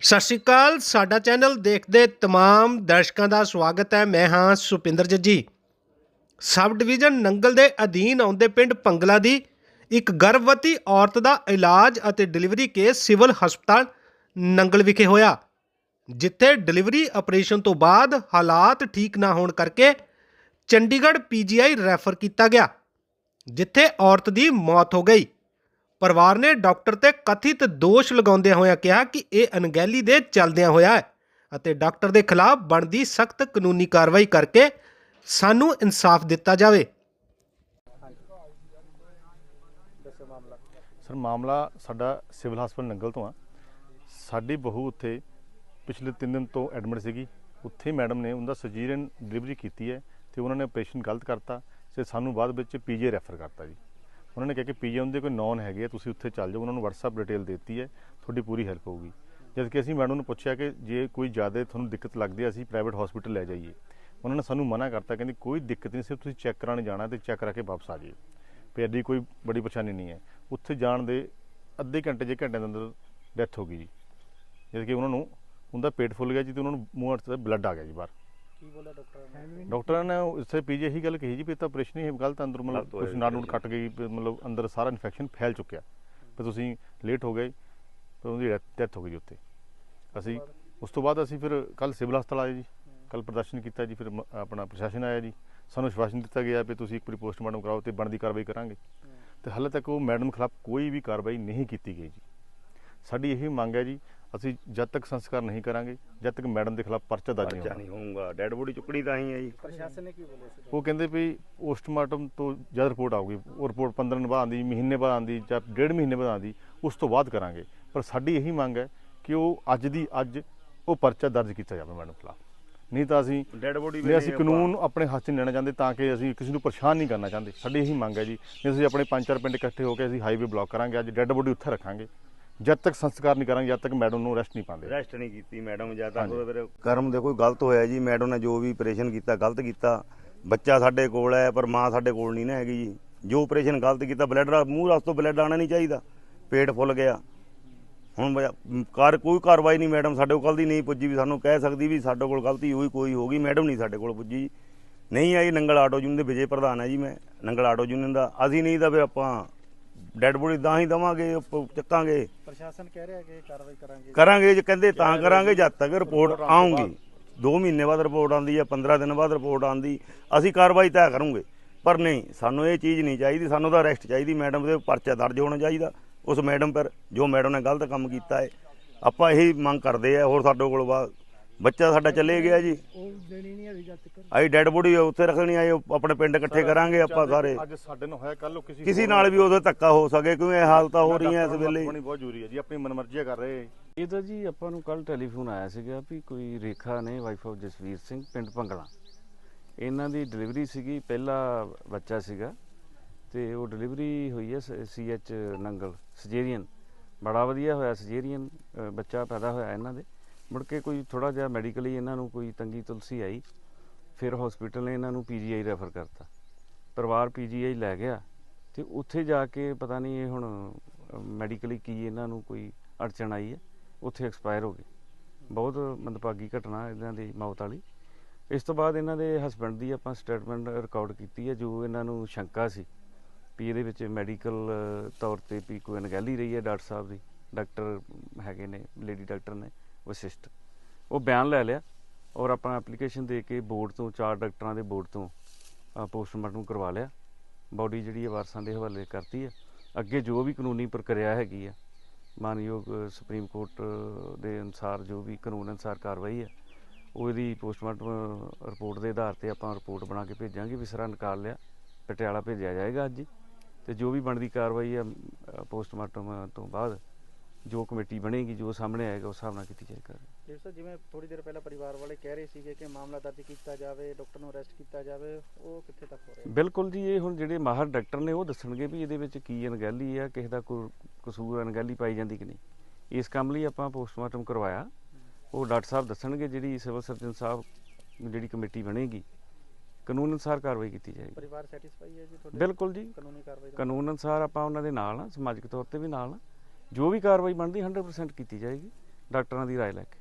ਸਤਿ ਸ਼੍ਰੀ ਅਕਾਲ, ਸਾਡਾ ਚੈਨਲ ਦੇਖਦੇ ਤਮਾਮ ਦਰਸ਼ਕਾਂ ਦਾ ਸਵਾਗਤ ਹੈ। ਮੈਂ ਹਾਂ ਸੁਪਿੰਦਰ ਜੱਜੀ। ਸਬ ਡਿਵੀਜ਼ਨ ਨੰਗਲ ਦੇ ਅਧੀਨ ਆਉਂਦੇ ਪਿੰਡ ਪੰਗਲਾ ਦੀ ਇੱਕ ਗਰਭਵਤੀ ਔਰਤ ਦਾ ਇਲਾਜ ਅਤੇ ਡਿਲੀਵਰੀ ਕੇਸ ਸਿਵਲ ਹਸਪਤਾਲ ਨੰਗਲ ਵਿਖੇ ਹੋਇਆ, ਜਿੱਥੇ ਡਿਲੀਵਰੀ ਆਪਰੇਸ਼ਨ ਤੋਂ ਬਾਅਦ ਹਾਲਾਤ ਠੀਕ ਨਾ ਹੋਣ ਕਰਕੇ ਚੰਡੀਗੜ੍ਹ ਪੀਜੀਆਈ ਰੈਫਰ ਕੀਤਾ ਗਿਆ, ਜਿੱਥੇ ਔਰਤ ਦੀ ਮੌਤ ਹੋ ਗਈ। ਪਰਿਵਾਰ ਨੇ ਡਾਕਟਰ ਤੇ ਕਥਿਤ ਦੋਸ਼ ਲਗਾਉਂਦਿਆਂ ਹੋਇਆਂ ਕਿਹਾ ਕਿ ਇਹ ਅਣਗਹਿਲੀ ਦੇ ਚੱਲਦਿਆਂ ਹੋਇਆ ਹੈ ਅਤੇ ਡਾਕਟਰ ਦੇ ਖਿਲਾਫ ਬਣਦੀ ਸਖਤ ਕਾਨੂੰਨੀ ਕਾਰਵਾਈ ਕਰਕੇ ਸਾਨੂੰ ਇਨਸਾਫ ਦਿੱਤਾ ਜਾਵੇ। ਸਰ, ਮਾਮਲਾ ਸਾਡਾ ਸਿਵਲ ਹਸਪਤਾਲ ਨੰਗਲ ਤੋਂ ਆ। ਸਾਡੀ ਬਹੂ ਉੱਥੇ ਪਿਛਲੇ 3 ਦਿਨ ਤੋਂ ਐਡਮਿਟ ਸੀਗੀ। ਉੱਥੇ ਮੈਡਮ ਨੇ ਉਹਦਾ ਸਰਜਰੀਅਨ ਡਿਲੀਵਰੀ ਕੀਤੀ ਹੈ ਤੇ ਉਹਨਾਂ ਨੇ ਆਪਰੇਸ਼ਨ ਗਲਤ ਕਰਤਾ ਤੇ ਸਾਨੂੰ ਬਾਅਦ ਵਿੱਚ ਪੀਜੀ ਰੈਫਰ ਕਰਤਾ ਜੀ। ਉਹਨਾਂ ਨੇ ਕਿਹਾ ਕਿ ਪੀਜੀ ਦੇ ਕੋਈ ਨੌਨ ਹੈਗੇ ਆ, ਤੁਸੀਂ ਉੱਥੇ ਚੱਲ ਜਾਓ, ਉਹਨਾਂ ਨੂੰ WhatsApp ਡਿਟੇਲ ਦਿੱਤੀ ਹੈ, ਤੁਹਾਡੀ ਪੂਰੀ ਹੈਲਪ ਹੋਊਗੀ। ਜਦ ਕਿ ਅਸੀਂ ਮੈਡਮ ਨੂੰ ਪੁੱਛਿਆ ਕਿ ਜੇ ਕੋਈ ਜ਼ਿਆਦਾ ਤੁਹਾਨੂੰ ਦਿੱਕਤ ਲੱਗਦੀ ਹੈ, ਅਸੀਂ ਪ੍ਰਾਈਵੇਟ ਹਸਪੀਟਲ ਲੈ ਜਾਈਏ। ਉਹਨਾਂ ਨੇ ਸਾਨੂੰ ਮਨਾ ਕਰਤਾ, ਕਹਿੰਦੀ ਕੋਈ ਦਿੱਕਤ ਨਹੀਂ, ਸਿਰਫ ਤੁਸੀਂ ਚੈੱਕ ਕਰਾਉਣ ਜਾਣਾ ਤੇ ਚੈੱਕ ਕਰਾ ਕੇ ਵਾਪਸ ਆ ਜਾਈਏ ਵੀ ਐਡੀ ਕੋਈ ਬੜੀ ਪਰੇਸ਼ਾਨੀ ਨਹੀਂ ਹੈ। ਉੱਥੇ ਜਾਣ ਦੇ ਅੱਧੇ ਘੰਟੇ ਜੇ ਘੰਟੇ ਦੇ ਅੰਦਰ ਡੈਥ ਹੋ ਗਈ ਜੀ। ਜਦ ਕਿ ਉਹਨਾਂ ਨੂੰ, ਉਹਦਾ ਪੇਟ ਫੁੱਲ ਗਿਆ ਜੀ ਤੇ ਉਹਨਾਂ ਨੂੰ ਮੂੰਹ ਹੱਥ ਤੇ ਬਲੱਡ ਆ ਗਿਆ ਜੀ ਬਾਹਰ। ਕੀ ਬੋਲਿਆ ਡਾਕਟਰ ਨੇ? ਡਾਕਟਰਾਂ ਨੇ ਇਸੇ ਪੀਜੀ ਇਹੀ ਗੱਲ ਕਹੀ ਜੀ ਵੀ ਇਹ ਤਾਂ ਆਪਰੇਸ਼ਨ ਹੀ ਗਲਤ ਅੰਦਰ ਮਤਲਬ ਕੁਝ ਜੀ ਨਾੜ ਨੂੜ ਕੱਟ ਗਈ ਵੀ ਮਤਲਬ ਅੰਦਰ ਸਾਰਾ ਇਨਫੈਕਸ਼ਨ ਫੈਲ ਚੁੱਕਿਆ। ਤੇ ਤੁਸੀਂ ਲੇਟ ਹੋ ਗਏ ਤੇ ਉਹਦੀ ਡੈਥ ਹੋ ਗਈ ਉੱਥੇ। ਅਸੀਂ ਉਸ ਤੋਂ ਬਾਅਦ ਅਸੀਂ ਫਿਰ ਕੱਲ ਸਿਵਲ ਹਸਪਤਾਲ ਆਏ ਜੀ। ਕੱਲ ਪ੍ਰਦਰਸ਼ਨ ਕੀਤਾ ਜੀ ਫਿਰ ਮ- ਆਪਣਾ ਪ੍ਰਸ਼ਾਸਨ ਆਇਆ ਜੀ। ਸਾਨੂੰ ਵਿਸ਼ਵਾਸਨ ਦਿੱਤਾ ਗਿਆ ਵੀ ਤੁਸੀਂ ਇੱਕ ਵਾਰੀ ਪੋਸਟਮਾਰਟਮ ਕਰਾਓ ਤੇ ਬਣਦੀ ਕਾਰਵਾਈ ਕਰਾਂਗੇ। ਤੇ ਹਾਲੇ ਤੱਕ ਉਹ ਮੈਡਮ ਖਿਲਾਫ ਕੋਈ ਵੀ ਕਾਰਵਾਈ ਨਹੀਂ ਕੀਤੀ ਗਈ ਜੀ। ਸਾਡੀ ਇਹੀ ਮੰਗ ਹੈ ਜੀ ਅਸੀਂ ਜਦ ਤੱਕ ਸੰਸਕਾਰ ਨਹੀਂ ਕਰਾਂਗੇ ਜਦ ਤੱਕ ਮੈਡਮ ਦੇ ਖਿਲਾਫ ਪਰਚਾ ਦਰਜ ਨਹੀਂ ਹੋਊਗਾ। ਡੈਡ ਬੋਡੀ ਚੁੱਕਣੀ ਤਾਂ ਹੀ ਹੈ ਜੀ। ਪ੍ਰਸ਼ਾਸਨ ਨੇ ਕੀ ਬੋਲਿਆ ਸੀ? ਉਹ ਕਹਿੰਦੇ ਵੀ ਪੋਸਟਮਾਰਟਮ ਤੋਂ ਜਦ ਰਿਪੋਰਟ ਆਊਗੀ ਉਹ ਰਿਪੋਰਟ 15 ਦਿਨ ਬਾਅਦ ਆਉਂਦੀ ਮਹੀਨੇ ਬਾਅਦ ਆਉਂਦੀ ਜਾਂ ਡੇਢ ਮਹੀਨੇ ਬਾਅਦ ਆਉਂਦੀ ਉਸ ਤੋਂ ਬਾਅਦ ਕਰਾਂਗੇ। ਪਰ ਸਾਡੀ ਇਹੀ ਮੰਗ ਹੈ ਕਿ ਉਹ ਅੱਜ ਦੀ ਅੱਜ ਉਹ ਪਰਚਾ ਦਰਜ ਕੀਤਾ ਜਾਵੇ ਮੈਡਮ ਖਿਲਾਫ। ਨਹੀਂ ਤਾਂ ਅਸੀਂ ਡੈਡ ਬੋਡੀ ਨਹੀਂ ਅਸੀਂ ਕਾਨੂੰਨ ਆਪਣੇ ਹੱਥ 'ਚ ਨਹੀਂ ਲੈਣਾ ਚਾਹੁੰਦੇ ਤਾਂ ਕਿ ਅਸੀਂ ਕਿਸੇ ਨੂੰ ਪਰੇਸ਼ਾਨ ਨਹੀਂ ਕਰਨਾ ਚਾਹੁੰਦੇ। ਸਾਡੀ ਇਹੀ ਮੰਗ ਹੈ ਜੀ। ਨਹੀਂ ਅਸੀਂ ਆਪਣੇ ਪੰਜ ਚਾਰ ਪਿੰਡ ਇਕੱਠੇ ਹੋ ਕੇ ਅਸੀਂ ਹਾਈਵੇ ਬਲੌਕ ਕਰਾਂਗੇ ਅੱਜ ਡੈੱਡ ਬੋਡੀ ਉੱਥੇ ਰੱਖਾਂਗੇ। ਜਦ ਤੱਕ ਸੰਸਕਾਰ ਨਹੀਂ ਕਰਾਂਗੇ ਜਦ ਤੱਕ ਮੈਡਮ ਨੂੰ ਰੈਸਟ ਨਹੀਂ ਪਾਉਂਦੇ। ਰੈਸਟ ਨਹੀਂ ਕੀਤੀ ਮੈਡਮ ਜਾਂ ਤਾਂ ਹਾਂਜੀ। ਉਹ ਫਿਰ ਕਰਮ ਦੇ ਕੋਈ ਗਲਤ ਹੋਇਆ ਜੀ ਮੈਡਮ ਨੇ ਜੋ ਵੀ ਆਪਰੇਸ਼ਨ ਕੀਤਾ ਗਲਤ ਕੀਤਾ। ਬੱਚਾ ਸਾਡੇ ਕੋਲ ਹੈ ਪਰ ਮਾਂ ਸਾਡੇ ਕੋਲ ਨਹੀਂ ਨਾ ਹੈਗੀ ਜੀ। ਜੋ ਆਪਰੇਸ਼ਨ ਗਲਤ ਕੀਤਾ ਬਲੱਡ ਮੂੰਹ ਰਸ ਤੋਂ ਬਲੱਡ ਆਣਾ ਨਹੀਂ ਚਾਹੀਦਾ। ਪੇਟ ਫੁੱਲ ਗਿਆ। ਹੁਣ ਕਾਰ ਕੋਈ ਕਾਰਵਾਈ ਨਹੀਂ ਮੈਡਮ ਸਾਡੇ ਕੋਲ ਦੀ ਨਹੀਂ ਪੁੱਜੀ ਵੀ ਸਾਨੂੰ ਕਹਿ ਸਕਦੀ ਵੀ ਸਾਡੇ ਕੋਲ ਗਲਤੀ ਹੋਈ ਕੋਈ ਹੋ ਗਈ। ਮੈਡਮ ਨਹੀਂ ਸਾਡੇ ਕੋਲ ਪੁੱਜੀ। ਨਹੀਂ ਆਈ ਨੰਗਲ ਆਟੋ ਯੂਨੀਅਨ ਦੇ ਵਿਜੇ ਪ੍ਰਧਾਨ ਹੈ ਜੀ ਮੈਂ। ਨੰਗਲ ਆਟੋ ਯੂਨੀਅਨ ਦਾ। ਅਸੀਂ ਨਹੀਂ ਤਾਂ ਫਿਰ ਆਪਾਂ ਡੈਡ ਬੋਡੀ ਤਾਂ ਹੀ ਦਵਾਂਗੇ ਚੱਕਾਂਗੇ। ਪ੍ਰਸ਼ਾਸਨ ਕਹਿ ਰਿਹਾ ਕਿ ਕਾਰਵਾਈ ਕਰਾਂਗੇ। ਕਰਾਂਗੇ ਜੇ ਕਹਿੰਦੇ ਤਾਂ ਕਰਾਂਗੇ ਜਦ ਤੱਕ ਰਿਪੋਰਟ ਆਉਂਗੀ 2 ਮਹੀਨੇ ਬਾਅਦ ਰਿਪੋਰਟ ਆਉਂਦੀ ਹੈ 15 ਦਿਨ ਬਾਅਦ ਰਿਪੋਰਟ ਆਉਂਦੀ। ਅਸੀਂ ਕਾਰਵਾਈ ਤੈਅ ਕਰੂੰਗੇ ਪਰ ਨਹੀਂ ਸਾਨੂੰ ਇਹ ਚੀਜ਼ ਨਹੀਂ ਚਾਹੀਦੀ ਸਾਨੂੰ ਤਾਂ ਅਰੈਸਟ ਚਾਹੀਦੀ ਮੈਡਮ ਦੇ ਪਰਚਾ ਦਰਜ ਹੋਣਾ ਚਾਹੀਦਾ। ਉਸ ਮੈਡਮ ਪਰ ਜੋ ਮੈਡਮ ਨੇ ਗਲਤ ਕੰਮ ਕੀਤਾ ਹੈ ਆਪਾਂ ਇਹੀ ਮੰਗ ਕਰਦੇ ਆ ਹੋਰ ਸਾਡੇ ਕੋਲ ਬਾ ਬੱਚਾ ਸਾਡਾ ਚੱਲੇ ਗਿਆ ਜੀ। ਉਹ ਦੇਣੀ ਨਹੀਂ ਅਭੀ ਜਦ ਤੱਕ ਆਈ ਡੈਡ ਬੋਡੀ ਉੱਥੇ ਰੱਖਣੀ ਆਏ ਆਪਣੇ ਪਿੰਡ ਇਕੱਠੇ ਕਰਾਂਗੇ ਆਪਾਂ ਸਾਰੇ। ਅੱਜ ਸਾਡੇ ਨਾਲ ਹੋਇਆ ਕੱਲ ਕਿਸੇ ਕਿਸੇ ਨਾਲ ਵੀ ਉਹਦੇ ਧੱਕਾ ਹੋ ਸਕੇ ਕਿਉਂਕਿ ਇਹ ਹਾਲਤਾਂ ਹੋ ਰਹੀਆਂ ਇਸ ਵੇਲੇ? ਹੋਣੀ ਬਹੁਤ ਜ਼ਰੂਰੀ ਹੈ ਜੀ ਆਪਣੀ ਮਨਮਰਜ਼ੀਆਂ ਕਰ ਰਹੇ। ਇਹ ਤਾਂ ਜੀ ਆਪਾਂ ਨੂੰ ਕੱਲ ਟੈਲੀਫੋਨ ਆਇਆ ਸੀਗਾ ਵੀ ਕੋਈ ਰੇਖਾ ਨੇ ਵਾਈਫ ਆਫ ਜਸਵੀਰ ਸਿੰਘ ਪਿੰਡ ਭੰਗਲਾ। ਇਹਨਾਂ ਦੀ ਡਿਲੀਵਰੀ ਸੀਗੀ ਪਹਿਲਾ ਬੱਚਾ ਸੀਗਾ ਤੇ ਉਹ ਡਿਲੀਵਰੀ ਹੋਈ ਹੈ ਸੀਐਚ ਨੰਗਲ ਸਜੇਰੀਅਨ ਬੜਾ ਵਧੀਆ ਹੋਇਆ ਸਜੇਰੀਅਨ ਬੱਚਾ ਪੈਦਾ ਹੋਇਆ ਇਹਨਾਂ ਦੇ। ਮੁੜ ਕੇ ਕੋਈ ਥੋੜਾ ਜਿਹਾ ਮੈਡੀਕਲੀ ਇਹਨਾਂ ਨੂੰ ਕੋਈ ਤੰਗੀ ਤੁਲਸੀ ਆਈ, ਫਿਰ ਹਸਪੀਟਲ ਨੇ ਇਹਨਾਂ ਨੂੰ ਪੀਜੀਆਈ ਰੈਫਰ ਕਰਤਾ। ਪਰਿਵਾਰ ਪੀਜੀਆਈ ਲੈ ਗਿਆ ਤੇ ਉੱਥੇ ਜਾ ਕੇ ਪਤਾ ਨਹੀਂ ਇਹ ਹੁਣ ਮੈਡੀਕਲੀ ਕੀ ਇਹਨਾਂ ਨੂੰ ਕੋਈ ਅੜਚਣ ਆਈ ਹੈ, ਉੱਥੇ ਐਕਸਪਾਇਰ ਹੋ ਗਏ। ਬਹੁਤ ਮੰਦਭਾਗੀ ਘਟਨਾ ਇਹਨਾਂ ਦੀ ਮੌਤ ਵਾਲੀ। ਇਸ ਤੋਂ ਬਾਅਦ ਇਹਨਾਂ ਦੇ ਹਸਬੰਡ ਦੀ ਆਪਾਂ ਸਟੇਟਮੈਂਟ ਰਿਕਾਰਡ ਕੀਤੀ ਹੈ, ਜੋ ਇਹਨਾਂ ਨੂੰ ਸ਼ੰਕਾ ਸੀ ਵੀ ਇਹਦੇ ਵਿੱਚ ਮੈਡੀਕਲ ਤੌਰ ਤੇ ਵੀ ਕੋਈ ਅਣਗਹਿਲੀ ਰਹੀ ਹੈ ਡਾਕਟਰ ਸਾਹਿਬ ਦੀ। ਡਾਕਟਰ ਹੈਗੇ ਨੇ ਲੇਡੀ ਡਾਕਟਰ ਨੇ। ਵਸਿਸ਼ਟ। ਉਹ ਬਿਆਨ ਲੈ ਲਿਆ ਔਰ ਆਪਾਂ ਐਪਲੀਕੇਸ਼ਨ ਦੇ ਕੇ ਬੋਰਡ ਤੋਂ, ਚਾਰ ਡਾਕਟਰਾਂ ਦੇ ਬੋਰਡ ਤੋਂ ਪੋਸਟਮਾਰਟਮ ਕਰਵਾ ਲਿਆ। ਬਾਡੀ ਜਿਹੜੀ ਹੈ ਵਾਰਸਾਂ ਦੇ ਹਵਾਲੇ ਕਰਤੀ ਹੈ। ਅੱਗੇ ਜੋ ਵੀ ਕਾਨੂੰਨੀ ਪ੍ਰਕਿਰਿਆ ਹੈਗੀ ਆ ਮਾਨਯੋਗ ਸੁਪਰੀਮ ਕੋਰਟ ਦੇ ਅਨੁਸਾਰ ਜੋ ਵੀ ਕਾਨੂੰਨ ਅਨੁਸਾਰ ਕਾਰਵਾਈ ਹੈ, ਉਹਦੀ ਪੋਸਟਮਾਰਟਮ ਰਿਪੋਰਟ ਦੇ ਆਧਾਰ ਤੇ ਆਪਾਂ ਰਿਪੋਰਟ ਬਣਾ ਕੇ ਭੇਜਾਂਗੇ, ਵੀ ਵਿਸਰਾ ਨਿਕਾਲ ਲਿਆ, ਪਟਿਆਲਾ ਭੇਜਿਆ ਜਾਏਗਾ ਅੱਜ। ਹੀ ਤੇ ਜੋ ਵੀ ਬਣਦੀ ਕਾਰਵਾਈ ਹੈ ਪੋਸਟਮਾਰਟਮ ਤੋਂ ਬਾਅਦ ਜੋ ਕਮੇਟੀ ਬਣੇਗੀ ਜੋ ਸਾਹਮਣੇ ਆਏਗਾ ਉਸ ਹਿਸਾਬ ਨਾਲ ਕੀਤੀ ਜਾਏਗਾ ਜਿਸ ਤਰ੍ਹਾਂ ਜਿਵੇਂ ਥੋੜੀ ਦੇਰ ਪਹਿਲਾਂ ਪਰਿਵਾਰ ਵਾਲੇ ਕਹਿ ਰਹੇ ਸੀਗੇ ਕਿ ਮਾਮਲਾ ਦਰਜ ਕੀਤਾ ਜਾਵੇ ਡਾਕਟਰ ਨੂੰ ਅਰੈਸਟ ਕੀਤਾ ਜਾਵੇ ਉਹ ਕਿੱਥੇ ਤੱਕ ਹੋ ਰਿਹਾ? ਬਿਲਕੁਲ ਜੀ ਇਹ ਹੁਣ ਜਿਹੜੇ ਮਾਹਰ ਡਾਕਟਰ ਨੇ ਉਹ ਦੱਸਣਗੇ ਵੀ ਇਹਦੇ ਵਿੱਚ ਕੀ ਅਣਗਹਿਲੀ ਆ ਕਿਸੇ ਦਾ ਕੋਈ ਕਸੂਰ ਅਣਗਹਿਲੀ ਪਾਈ ਜਾਂਦੀ ਕਿ ਨਹੀਂ। ਇਸ ਕੰਮ ਲਈ ਆਪਾਂ ਪੋਸਟਮਾਰਟਮ ਕਰਵਾਇਆ। ਉਹ ਡਾਕਟਰ ਸਾਹਿਬ ਦੱਸਣਗੇ ਜਿਹੜੀ ਸਿਵਲ ਸਰਜਨ ਸਾਹਿਬ ਜਿਹੜੀ ਕਮੇਟੀ ਬਣੇਗੀ ਕਾਨੂੰਨ ਅਨੁਸਾਰ ਕਾਰਵਾਈ ਕੀਤੀ ਜਾਏਗੀ। ਪਰਿਵਾਰ ਸੈਟੀਸਫਾਈ ਹੈ ਜੀ ਤੁਹਾਡੇ? ਬਿਲਕੁਲ ਜੀ। ਕਾਨੂੰਨੀ ਕਾਰਵਾਈ? ਕਾਨੂੰਨ ਅਨੁਸਾਰ ਆਪਾਂ ਉਹਨਾਂ ਦੇ ਨਾਲ ਆ ਸਮਾਜਿਕ ਤੌਰ ਤੇ ਵੀ ਨਾਲ ਆ ਜੋ ਵੀ ਕਾਰਵਾਈ ਬਣਦੀ 100% ਕੀਤੀ ਜਾਏਗੀ ਡਾਕਟਰਾਂ ਦੀ ਰਾਏ ਲੈ ਕੇ।